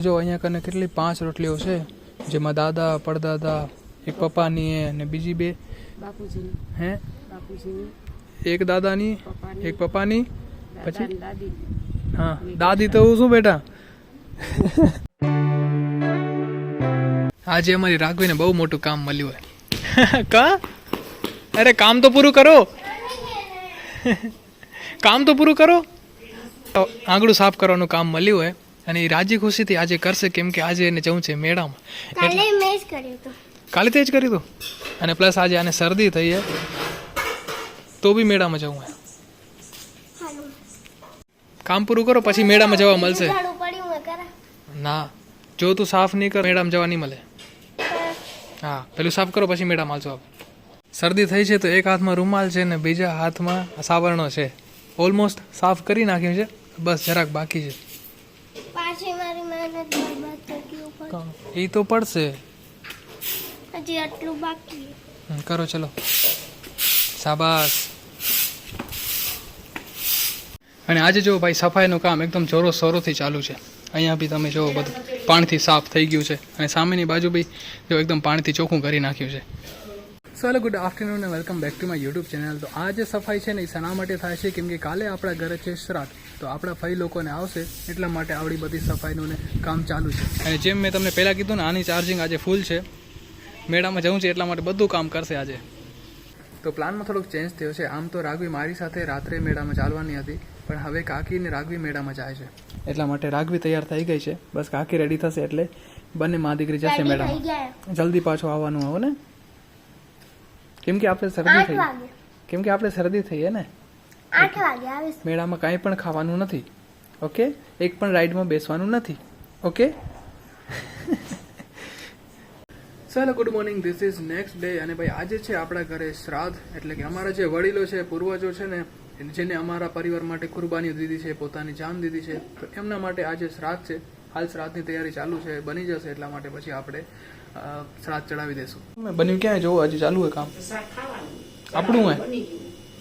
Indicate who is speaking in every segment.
Speaker 1: જો અહીંયા કને કેટલી પાંચ રોટલીઓ છે જેમાં દાદા પડદાદા એક પપ્પાની અને બીજી બે.
Speaker 2: બાપુજીની.
Speaker 1: હે?
Speaker 2: બાપુજીની.
Speaker 1: એક દાદાની એક પપ્પાની પછી? હા દાદી તો હું શું બેટા. આજે અમારી રાઘવીને બહુ મોટું કામ મળ્યું હોય. કા? અરે કામ તો પૂરું કરો. કામ તો પૂરું કરો. આંગળું સાફ કરવાનું કામ મળ્યું હોય. અને એ રાજી ખુશીથી આજે કરશે કેમ કે આજે એને જવું છે મેળામાં.
Speaker 3: કાલે મેં જ કર્યું હતું.
Speaker 1: કાલે તે જ કર્યું હતું? અને પ્લસ આજે આને શરદી થઈ છે તો બી મેળામાં જવું
Speaker 3: હે.
Speaker 1: કામ પૂરું કરો પછી મેળામાં જવા મળશે. ના. જો તું સાફ નહીં કર મેળામાં જવા નહીં મળે. હા પેલું સાફ કરો પછી મેળામાં આવજો શરદી થઈ છે તો એક હાથમાં રૂમાલ છે ને બીજા હાથમાં સાવરણો છે. ઓલમોસ્ટ સાફ કરી નાખ્યું છે. બસ જરાક બાકી છે.
Speaker 3: પાછી મારી મહેનત બરબાદ થઈ ગઈ
Speaker 1: એ તો પડશે.
Speaker 3: હજી આટલું બાકી.
Speaker 1: કરો ચલો. શાબાશ. અને આજે જો ભાઈ સફાઈનું કામ એકદમ જોરો શોરોથી ચાલુ છે. અહીંયા બી તમે જો બધું પાણીથી સાફ થઈ ગયું છે. અને સામેની બાજુ બી જો એકદમ પાણીથી ચોખ્ખું કરી નાખ્યું છે. સો હેલો ગુડ આફ્ટરનૂન અને welcome back to my YouTube channel તો આ જે સફાઈ છે ને એ શના માટે થાય છે? કેમ કે કાલે આપણા ઘરે છે શ્રાદ્ધ. તો આપણા ફઈ લોકોને આવશે એટલા માટે આવડી બધી સફાઈનું ને કામ ચાલુ છે. અને જેમ મેં તમને પહેલાં કીધું ને આની ચાર્જિંગ આજે ફૂલ છે. મેળામાં જવું છે એટલા માટે બધું કામ કરશે આજે. તો પ્લાનમાં થોડોક ચેન્જ થયો છે. આમ તો રાઘવી મારી સાથે રાત્રે મેળામાં ચાલવાની હતી પણ હવે કાકીને રાઘવી મેળામાં જાય છે. એટલા માટે રાઘવી તૈયાર થઈ ગઈ છે. બસ કાકી રેડી થશે એટલે બંને મા દીકરી જશે મેળામાં. જલ્દી પાછો આવવાનું આવો ને. કેમ કે આપણે શરદી થઈ કેમ કે આપણે શરદી થઈ ને?
Speaker 3: આઠ વાગે આવીશ.
Speaker 1: મેળામાં કાંઈ પણ ખાવાનું નથી. ઓકે? એક પણ રાઈડમાં બેસવાનું નથી. ઓકે? ચાલો good morning this is next day અને ભાઈ આજે છે આપણા ઘરે શ્રાદ્ધ. એટલે કે અમારા જે વડીલો છે પૂર્વજો છે ને જેને અમારા પરિવાર માટે કુરબાની દીધી છે પોતાની જાન દીધી છે તો એમના માટે આજે શ્રાદ્ધ છે. હાલ શ્રાદ્ધની તૈયારી ચાલુ છે બની જશે એટલા માટે પછી આપણે શ્રાદ્ધ ચડાવી દેશું. બન્યું ક્યાંય જોવું? હજી ચાલુ હોય કામ? આપણું હોય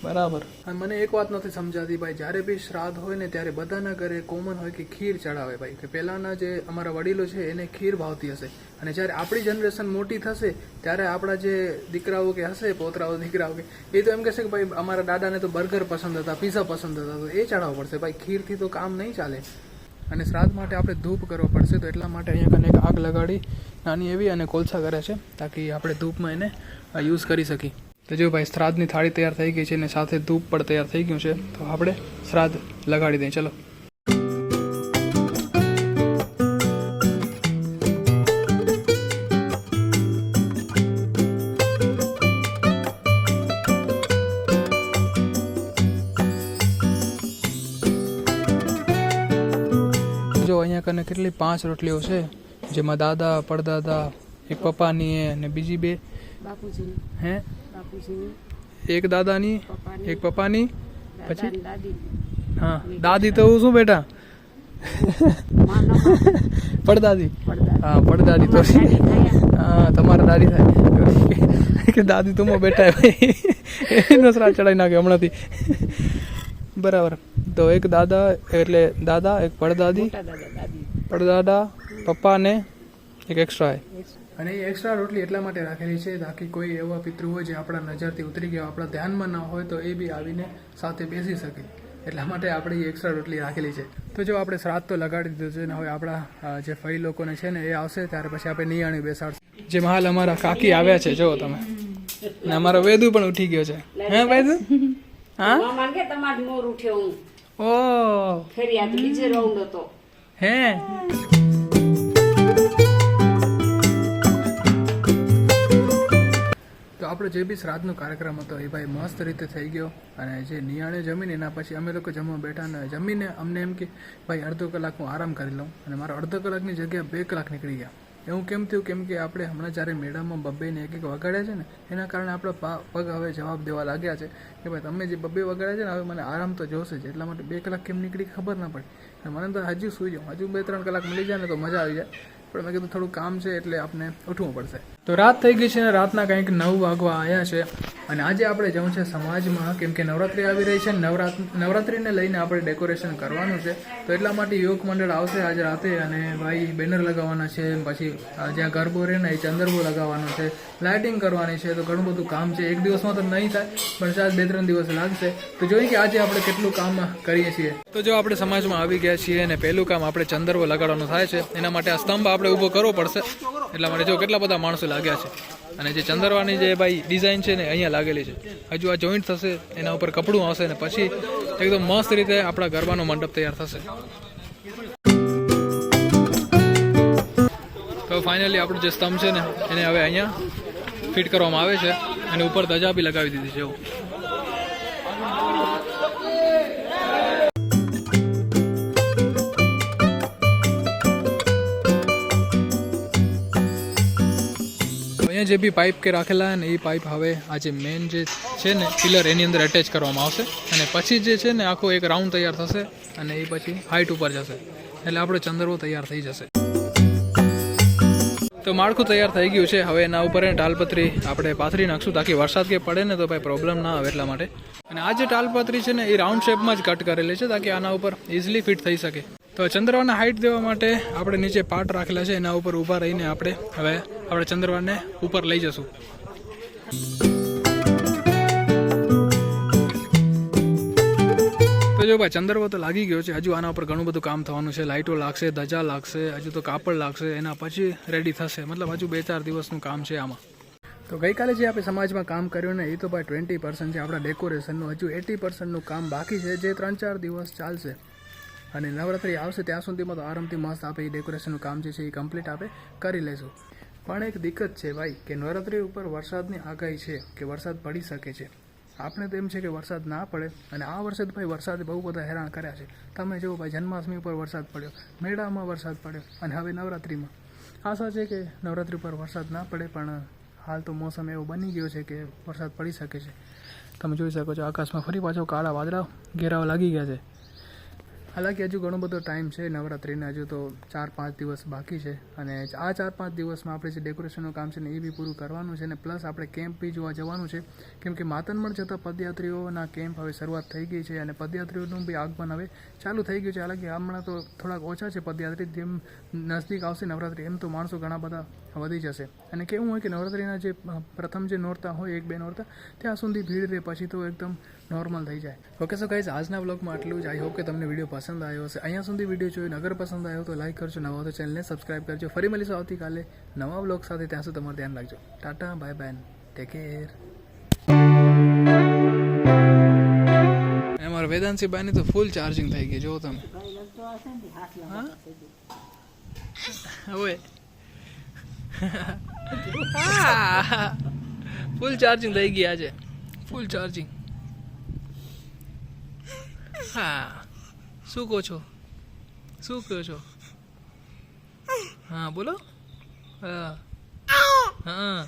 Speaker 1: બરાબર. અને મને એક વાત નથી સમજાતી ભાઈ. જ્યારે બી શ્રાદ્ધ હોય ને ત્યારે બધાના ઘરે કોમન હોય કે ખીર ચડાવે ભાઈ. કે પહેલાના જે અમારા વડીલો છે એને ખીર ભાવતી હશે. અને જ્યારે આપણી જનરેશન મોટી થશે ત્યારે આપણા જે દીકરાઓ કે હશે પોતરાઓ દીકરાઓ કે એ તો એમ કહેશે કે ભાઈ અમારા દાદાને તો બર્ગર પસંદ હતા પીઝા પસંદ હતા તો એ ચડાવવું પડશે. ભાઈ ખીરથી તો કામ નહીં ચાલે. અને શ્રાદ્ધ માટે આપણે ધૂપ કરવો પડશે, તો એટલા માટે અહીંયા કને આગ લગાડી, નાની એવી અને કોલસા કરે છે, તાકી આપણે ધૂપમાં એને યુઝ કરી શકીએ. તો જો ભાઈ, શ્રાદ્ધની થાળી તૈયાર થઈ ગઈ છે અને સાથે ધૂપ પણ તૈયાર થઈ ગયું છે, તો આપણે શ્રાદ્ધ લગાડી દઈએ. ચલો. જો અહીંયા કને કેટલી પાંચ રોટલીઓ છે જેમાં દાદા પડદાદા એક પપ્પાની અને બીજી બે.
Speaker 2: બાપુજીની.
Speaker 1: હે?
Speaker 2: બાપુજીની.
Speaker 1: એક દાદાની એક પપ્પાની પછી? હા દાદી તો શું બેટા? પડદાદી હા પડદાદી તો હા તમારા દાદી થાય. કે દાદી તો માં બેઠા ભાઈ એનો ચડાવી નાખે હમણાંથી. બરાબર. તો એક દાદા એટલે દાદા એક પડદાદી. પડદાદા પપ્પા ને એક એક્સ્ટ્રા અને એ એક્સ્ટ્રા રોટલી એટલા માટે રાખેલી છે તાકી કોઈ એવા પિતૃ હોય જે આપણા નજરથી ઉતરી ગયા આપણા ધ્યાનમાં ના હોય તો એ બી આવીને સાથે બેસી શકે. એટલા માટે આપણે એ એક્સ્ટ્રા રોટલી રાખેલી છે. તો જો આપણે શ્રાદ્ધ તો લગાડી દીધું છે ને હવે આપણા જે ફઈ લોકોને છે ને એ આવશે ત્યારે પછી આપણે નિયાણી બેસાડશે. જેમ હાલ અમારા કાકી આવ્યા છે જો તમે. ને અમારો વેદુ પણ ઉઠી ગયો છે. હે વેદુ? હા?
Speaker 2: કે તમારે મોર હું.
Speaker 1: ઓ.
Speaker 2: ફેરી આ તો રાઉન્ડ હતો.
Speaker 1: હે? તો આપણો જે બી શ્રાદ્ધનો કાર્યક્રમ હતો એ ભાઈ મસ્ત રીતે થઈ ગયો અને જે નિયાણે જમીને એના પછી અમે લોકો જમવા બેઠા ને જમીને અમને એમ કે ભાઈ અડધો કલાક હું આરામ કરી લઉં. અને મારો અડધો કલાકની જગ્યા બે કલાક નીકળી ગયા. એવું કેમ થયું? કેમ કે આપણે હમણાં જ્યારે મેળામાં બબ્બે ને એક એક વગાડ્યા છે ને, એના કારણે આપણા પગ હવે જવાબ દેવા લાગ્યા છે કે ભાઈ તમે જે બબ્બે વગાડ્યા છે ને, હવે મને આરામ તો જોશે જ, એટલા માટે બે કલાક કેમ નીકળી ખબર ના પડી. મને તો હજુ સૂઈ જાઉં. હજુ બે ત્રણ કલાક મળી જાય ને તો મજા આવી જાય. પણ મેં કીધું થોડું કામ છે એટલે આપણે ઉઠવું પડશે. તો રાત થઈ ગઈ છે અને રાતના કંઈક નવ વાગવા આવ્યા છે. અને આજે આપણે જવું છે સમાજમાં, કેમ કે નવરાત્રિ આવી રહી છે, નવરાત, નવરાત્રિને લઈને આપણે ડેકોરેશન કરવાનું છે. તો એટલા માટે યુવક મંડળ આવશે આજે રાતે અને ભાઈ બેનર લગાવવાના છે, પછી જ્યાં ગરબો રહે ને એ ચંદરબો લગાવવાનો છે લાઇટિંગ કરવાની છે, તો ઘણું બધું કામ છે. એક દિવસમાં તો નહીં થાય, પણ શાયદ બે ત્રણ દિવસ લાગશે. તો જોઈએ કે આજે આપણે કેટલું કામ કરીએ છીએ. તો જો આપણે સમાજમાં આવી ગયા છીએ અને પહેલું કામ આપણે ચંદરવો લગાડવાનું થાય છે, એના માટે આ સ્તંભ આપણે ઊભો કરવો પડશે. એટલા માટે જો કેટલા બધા માણસો લાગ્યા છે. અને જે ચંદરવાની જે ભાઈ ડિઝાઇન છે ને, અહીંયા લાગેલી છે. હજુ આ જોઈન્ટ થશે, એના ઉપર કપડું આવશે ને, પછી એકદમ મસ્ત રીતે આપણા ગરબાનો મંડપ તૈયાર થશે. તો ફાઇનલી આપણું જે સ્તંભ છે ને, એને હવે અહીંયા ફિટ કરવામાં આવે છે. અને ઉપર ધજા બી લગાવી દીધી છે એવું અહીંયા જે બી પાઇપ કે રાખેલા ને એ પાઇપ હવે આ જે મેન જે છે ને પિલર એની અંદર અટેચ કરવામાં આવશે. અને પછી જે છે ને આખો એક રાઉન્ડ તૈયાર થશે અને એ પછી હાઇટ ઉપર જશે. એટલે આપણો ચંદ્રવો તૈયાર થઈ જશે. તો માળખું તૈયાર થઈ ગયું છે. હવે એના ઉપર ટાલપત્રી આપણે પાથરી નાખશું. તાકી વરસાદ કે પડે ને તો ભાઈ પ્રોબ્લેમ ના આવે એટલા માટે. અને આ જે ટાલપત્રી છે ને એ રાઉન્ડ શેપમાં જ કટ કરેલી છે, તાકી આના ઉપર ઇઝીલી ફિટ થઈ શકે. તો ચંદ્રવાને હાઇટ દેવા માટે આપણે નીચે પાટ રાખેલા છે, એના ઉપર ઊભા રહીને આપણે હવે આપણે ચંદ્રવાને ઉપર લઈ જશું. તો જો ભાઈ, ચંદ્રવો તો લાગી ગયો છે, હજુ આના ઉપર ઘણું બધું કામ થવાનું છે, લાઇટો લાગશે, ધજા લાગશે, હજુ તો કાપડ લાગશે, એના પછી રેડી થશે. મતલબ હજુ બે ચાર દિવસનું કામ છે આમાં. તો ગઈકાલે જે આપણે સમાજમાં કામ કર્યું ને, એ તો ભાઈ ટ્વેન્ટી પર્સન્ટ છે. આપણા ડેકોરેશનનું હજુ એટી પર્સન્ટનું કામ બાકી છે, જે ત્રણ ચાર દિવસ ચાલશે. અને નવરાત્રિ આવશે ત્યાં સુધીમાં તો આરામથી મસ્ત આપે, એ ડેકોરેશનનું કામ છે એ કમ્પ્લીટ આપે, કરી લેશું. પણ એક દિક્કત છે ભાઈ, કે નવરાત્રિ ઉપર વરસાદની આગાહી છે કે વરસાદ પડી શકે છે. આપણે તો એમ છે કે વરસાદ ના પડે અને આ વર્ષે તો ભાઈ વરસાદે બહુ બધા હેરાન કર્યા છે. તમે જુઓ ભાઈ, જન્માષ્ટમી ઉપર વરસાદ પડ્યો, મેળામાં વરસાદ પડ્યો અને હવે નવરાત્રિમાં. આશા છે કે નવરાત્રિ પર વરસાદ ના પડે, પણ હાલ તો મોસમ એવો બની ગયો છે કે વરસાદ પડી શકે છે. તમે જોઈ શકો છો, આકાશમાં ફરી પાછો કાળા વાદળા ઘેરાવા લાગી ગયા છે. હાલાકી હજુ ઘણો બધો ટાઈમ છે, નવરાત્રિને હજુ તો ચાર, પાંચ દિવસ બાકી છે અને આ ચાર, પાંચ દિવસમાં આપણે જે ડેકોરેશનનું કામ છે ને એ બી પૂરું કરવાનું છે ને પ્લસ આપણે કેમ્પ બી જોવા જવાનું છે. કેમ કે માતનમણ જતા પદયાત્રીઓના કેમ્પ હવે શરૂઆત થઈ ગઈ છે અને પદયાત્રીઓનું બી આગમન હવે ચાલુ થઈ ગયું છે. હાલાકી હમણાં તો થોડાક ઓછા છે પદયાત્રી, જેમ નજદીક આવશે નવરાત્રિ, એમ તો માણસો ઘણા બધા વધી જશે. અને કેવું હોય કે નવરાત્રિના જે પ્રથમ જે નોરતા હોય એક બે નોરતા ત્યાં સુધી ભીડ રહે પછી તો એકદમ નોર્મલ થઈ જાય. ઓકે સો ગાઈઝ આજના બ્લોગમાં આટલું જ. આઈ હોપ કે તમને વીડિયો પસંદ આવ્યો હશે. અહીંયા સુધી વીડિયો જોઈને અગર પસંદ આવ્યો તો લાઈક કરજો. નવા તો ચેનલને સબસ્ક્રાઈબ કરજો. ફરી મળીશું આવતીકાલે નવા બ્લોગ સાથે. ત્યાં સુધી તમારું ધ્યાન રાખજો. Tata bye bye take care અમારા વેદાંતસિંહ બાની તો ફૂલ ચાર્જિંગ થઈ ગઈ. જો તમે. હા? હવે ફૂલ ચાર્જિંગ થઈ ગયા છે ફૂલ ચાર્જિંગ. હા. શું કહો છો? શું કહો છો? હા, બોલો. હા. હા.